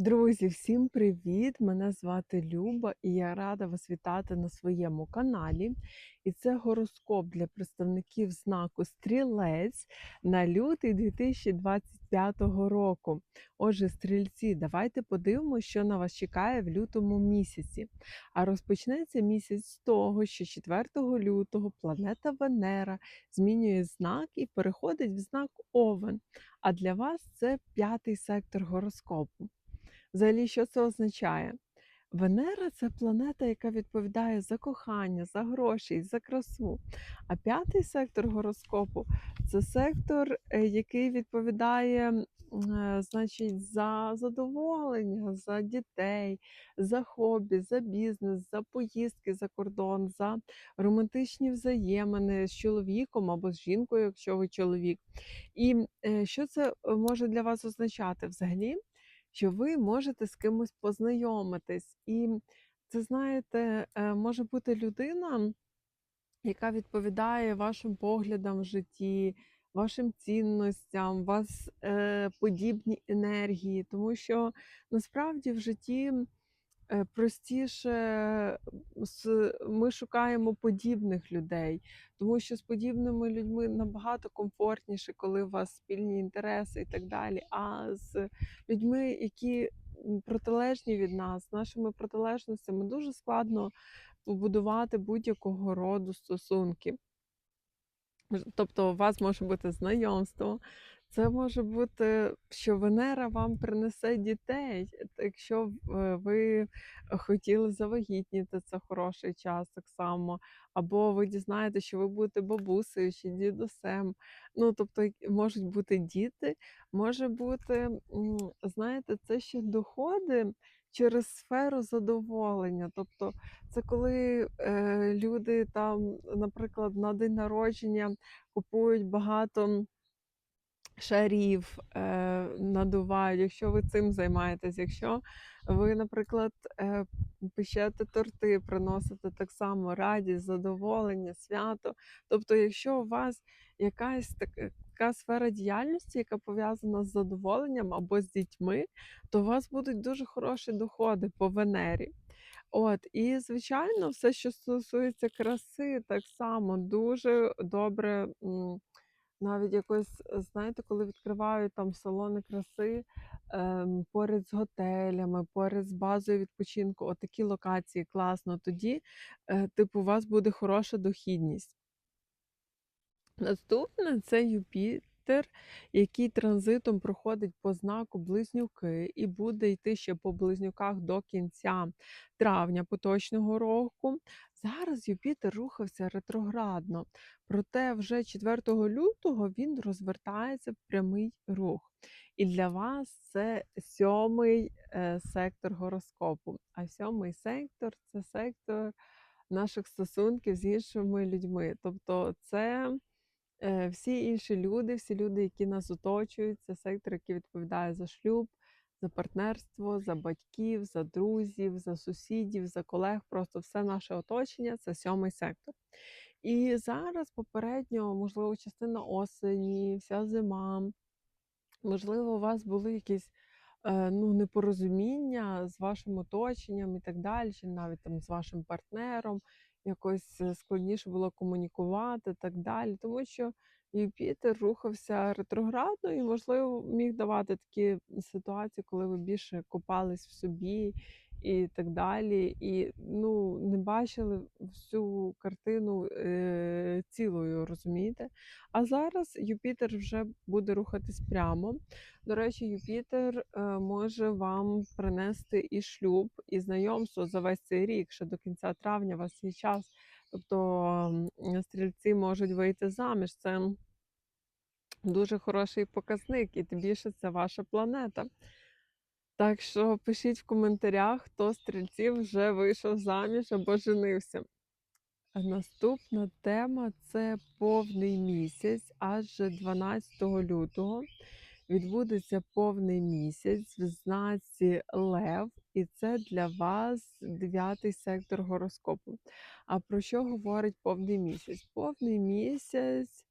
Друзі, всім привіт! Мене звати Люба, і я рада вас вітати на своєму каналі. І це гороскоп для представників знаку Стрілець на лютий 2025 року. Отже, стрільці, давайте подивимося, що на вас чекає в лютому місяці. А розпочнеться місяць з того, що 4 лютого планета Венера змінює знак і переходить в знак Овен. А для вас це п'ятий сектор гороскопу. Взагалі, що це означає? Венера це планета, яка відповідає за кохання, за гроші, за красу. А п'ятий сектор гороскопу це сектор, е, який відповідає е, значить, за задоволення, за дітей, за хобі, за бізнес, за поїздки за кордон, за романтичні взаємини з чоловіком або з жінкою, якщо ви чоловік. І е, що це може для вас означати взагалі? Що ви можете з кимось познайомитись. І це, знаєте, е, може бути людина, яка відповідає вашим поглядам в житті, вашим цінностям, вас е, подібні енергії, тому що насправді в житті. Е, простіше ми шукаємо подібних людей, тому що з подібними людьми набагато комфортніше, коли у вас спільні інтереси і так далі. А з людьми, які протилежні від нас, з нашими протилежностями, дуже складно побудувати будь-якого роду стосунки. Тобто у вас може бути знайомство, це може бути, що Венера вам принесе дітей. Якщо е, ви хотіли завагітніти, це хороший час так само. Або ви дізнаєтеся, що ви будете бабусею чи дідусем. Ну, тобто можуть бути діти, може бути, знаєте, це ще доходи через сферу задоволення. Тобто це коли е, люди там, наприклад, на день народження купують багато шарів, е, надувають, якщо ви цим займаєтесь, якщо ви, наприклад, е, печете торти, приносите так само радість, задоволення, свято. Тобто, якщо у вас якась така така сфера діяльності, яка пов'язана з задоволенням або з дітьми, то у вас будуть дуже хороші доходи по Венері. От, і звичайно, все, що стосується краси, так само дуже добре. м, навіть якось, е, знаєте, коли відкривають там салони краси, ем, поряд з готелями, поряд з базою відпочинку, отакі локації класно, тоді, е, типу, у вас буде хороша дохідність. Наступне це Юпітер, який транзитом проходить по знаку Близнюки і буде йти ще по близнюках до кінця травня поточного року. Зараз Юпітер рухався ретроградно, проте вже 4 лютого він розвертається в прямий рух. І для вас це сьомий е, сектор гороскопу. А сьомий сектор це сектор наших стосунків з іншими людьми. Тобто, це Е, всі інші люди, всі люди, які нас оточують, це сектор, який відповідає за шлюб, за партнерство, за батьків, за друзів, за сусідів, за колег. Просто все наше оточення це сьомий сектор. І зараз попередньо, можливо, частина осені, вся зима, можливо, у вас були якісь е, ну, непорозуміння з вашим оточенням і так далі, чи навіть там з вашим партнером, якось е, складніше було комунікувати, і так далі. Тому що Юпітер рухався ретроградно і, можливо, міг давати такі ситуації, коли ви більше копались в собі і так далі, і ну, не бачили всю картину е, цілою, розумієте? А зараз Юпітер вже буде рухатись прямо. До речі, Юпітер е, може вам принести і шлюб, і знайомство за весь цей рік. Ще до кінця травня у вас є час. Тобто стрільці можуть вийти заміж. Це дуже хороший показник, і тим більше це ваша планета. Так що пишіть в коментарях, хто стрільців вже вийшов заміж або женився. Наступна тема це повний місяць, аж 12 лютого відбудеться повний місяць в знаці Лев, і це для вас дев'ятий сектор гороскопу. А про що говорить повний місяць? Повний місяць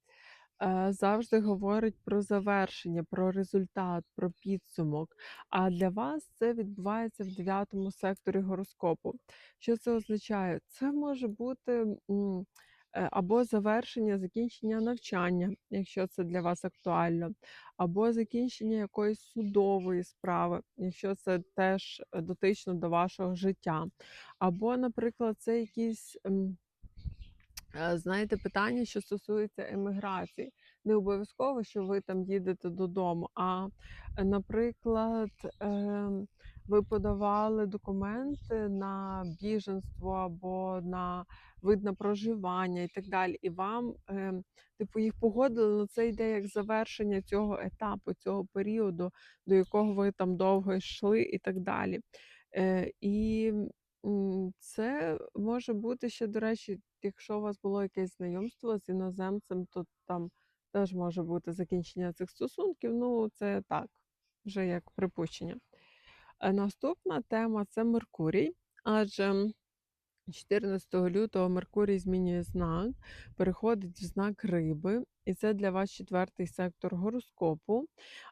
е, завжди говорить про завершення, про результат, про підсумок. А для вас це відбувається в дев'ятому секторі гороскопу. Що це означає? Це може бути м, або завершення, закінчення навчання, якщо це для вас актуально, або закінчення якоїсь судової справи, якщо це теж е, дотично до вашого життя. Або, наприклад, це якісь. Е, знаєте, питання, що стосується еміграції. Не обов'язково, що ви там їдете додому, а, е, наприклад, ем, ви подавали документи на біженство або на вид на проживання і так далі. І вам, ем, типу, їх погодили, але це йде як завершення цього етапу, цього періоду, до якого ви там довго йшли і так далі. Е, І це може бути ще, до речі, якщо у вас було якесь знайомство з іноземцем, то там теж може бути закінчення цих стосунків. Ну, це так, вже як припущення. Е, Наступна тема це Меркурій, адже 14 лютого Меркурій змінює знак, переходить в знак риби, і це для вас четвертий сектор гороскопу.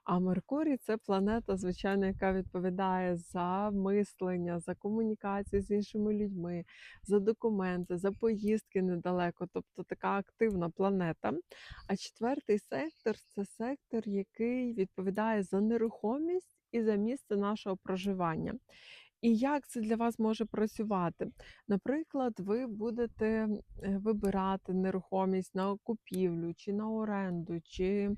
А Меркурій це планета, звичайно, яка відповідає за мислення, за комунікацію з іншими людьми, за документи, за поїздки недалеко, тобто така активна планета. А четвертий сектор це сектор, який відповідає за нерухомість і за місце нашого проживання. І як це для вас може працювати? Наприклад, ви будете е, вибирати нерухомість на купівлю чи на оренду, чи,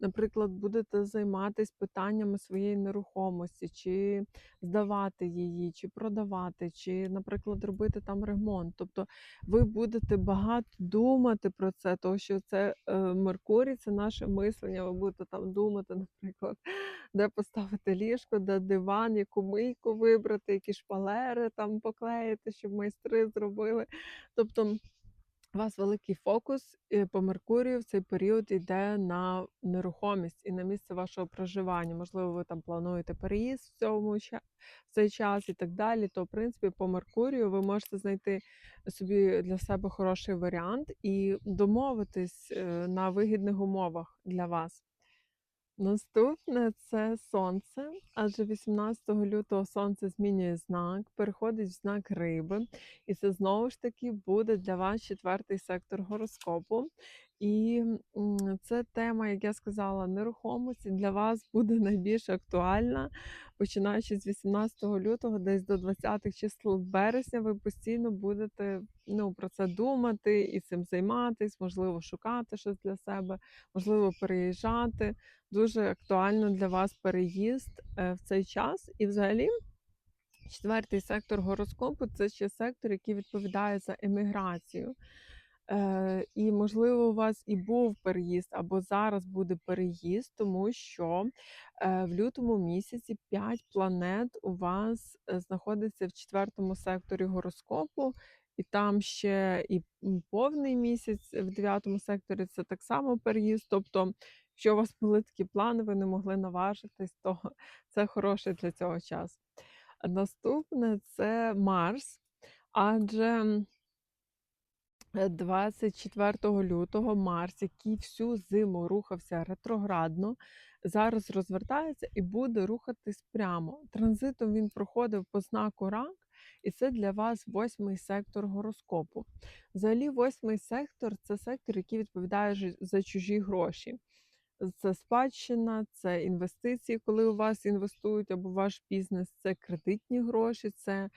наприклад, будете займатися питаннями своєї нерухомості, чи здавати її, чи продавати, чи, наприклад, робити там ремонт. Тобто ви будете багато думати про це, тому що це е, Меркурій, це наше мислення. Ви будете там думати, наприклад, де поставити ліжко, де диван, яку мийку вибрати, які шпалери там поклеїти, щоб майстри зробили. Тобто у вас великий фокус по Меркурію в цей період йде на нерухомість і на місце вашого проживання. Можливо, ви там плануєте переїзд в цьому в цей час і так далі. То, в принципі, по Меркурію ви можете знайти собі для себе хороший варіант і домовитись е, на вигідних умовах для вас. Наступне це сонце, адже 18 лютого сонце змінює знак, переходить в знак риби, і це знову ж таки буде для вас четвертий сектор гороскопу. І це тема, як я сказала, нерухомості для вас буде найбільш актуальна, починаючи з 18 лютого, десь до 20 числа березня, ви постійно будете ну, про це думати і цим займатись, можливо, шукати щось для себе, можливо, переїжджати дуже актуально для вас переїзд е, в цей час. І взагалі, четвертий сектор гороскопу це ще сектор, який відповідає за еміграцію. Е, І, можливо, у вас і був переїзд, або зараз буде переїзд, тому що е, в лютому місяці 5 планет у вас е, знаходиться в четвертому секторі гороскопу, і там ще і повний місяць в дев'ятому секторі це так само переїзд. Тобто, якщо у вас були такі плани, ви не могли наважитись, то це хороше для цього часу. Наступне це Марс, адже. Е, 24 лютого Марс, який всю зиму рухався ретроградно, зараз розвертається і буде рухатись прямо. Транзитом він проходив по знаку Рак, і це для вас восьмий сектор гороскопу. Взагалі, восьмий сектор це сектор, який відповідає за чужі гроші. Це спадщина, це інвестиції, коли у вас інвестують або ваш бізнес, це кредитні гроші, це Е,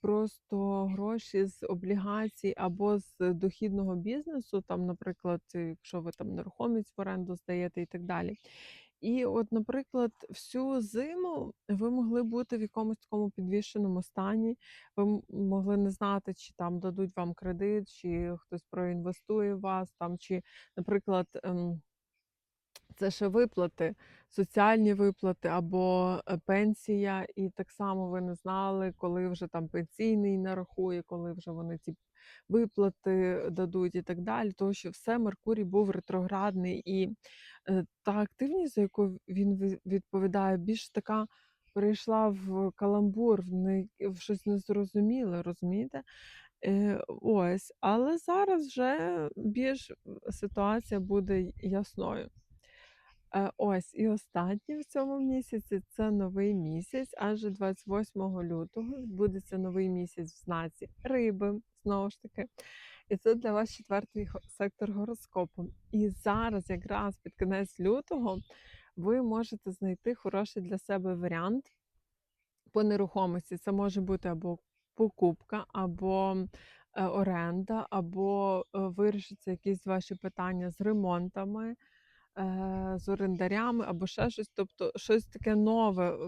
просто гроші з облігацій або з дохідного бізнесу, там, наприклад, е, якщо ви там нерухомість в оренду здаєте і так далі. І от, наприклад, всю зиму ви могли бути в якомусь такому підвішеному стані. Ви могли не знати, чи там дадуть вам кредит, чи хтось проінвестує в вас, там, чи, наприклад, ем, це ще виплати, соціальні виплати або е, пенсія, і так само ви не знали, коли вже там пенсійний нарахує, коли вже вони ці виплати дадуть і так далі. Тому що все Меркурій був ретроградний, і е, та активність, за яку він відповідає, більш така перейшла в каламбур, в, не, в щось незрозуміле, розумієте? Е, ось, але зараз вже більш ситуація буде ясною. Е, ось, і останнє в цьому місяці це новий місяць, адже 28 лютого відбудеться новий місяць в знаці риби, знову ж таки. І це для вас четвертий сектор гороскопу. І зараз, якраз під кінець лютого, ви можете знайти хороший для себе варіант по нерухомості. Це може бути або покупка, або е, оренда, або е, вирішиться якісь ваші питання з ремонтами, з орендарями, або ще щось. Тобто, щось таке нове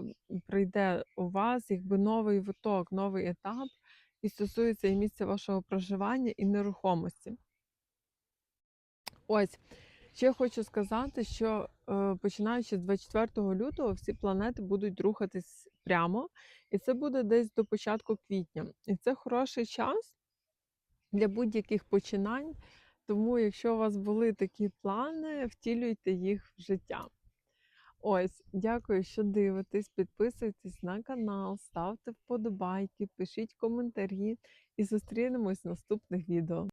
прийде у вас, якби новий виток, новий етап, і стосується і місця вашого проживання, і нерухомості. Ось. Ще хочу сказати, що е, починаючи з 24 лютого всі планети будуть рухатись прямо, і це буде десь до початку квітня. І це хороший час для будь-яких починань. Тому, якщо у вас були такі плани, втілюйте їх в життя. Ось, дякую, що дивитесь. Підписуйтесь на канал, ставте вподобайки, пишіть коментарі і зустрінемось в наступних відео.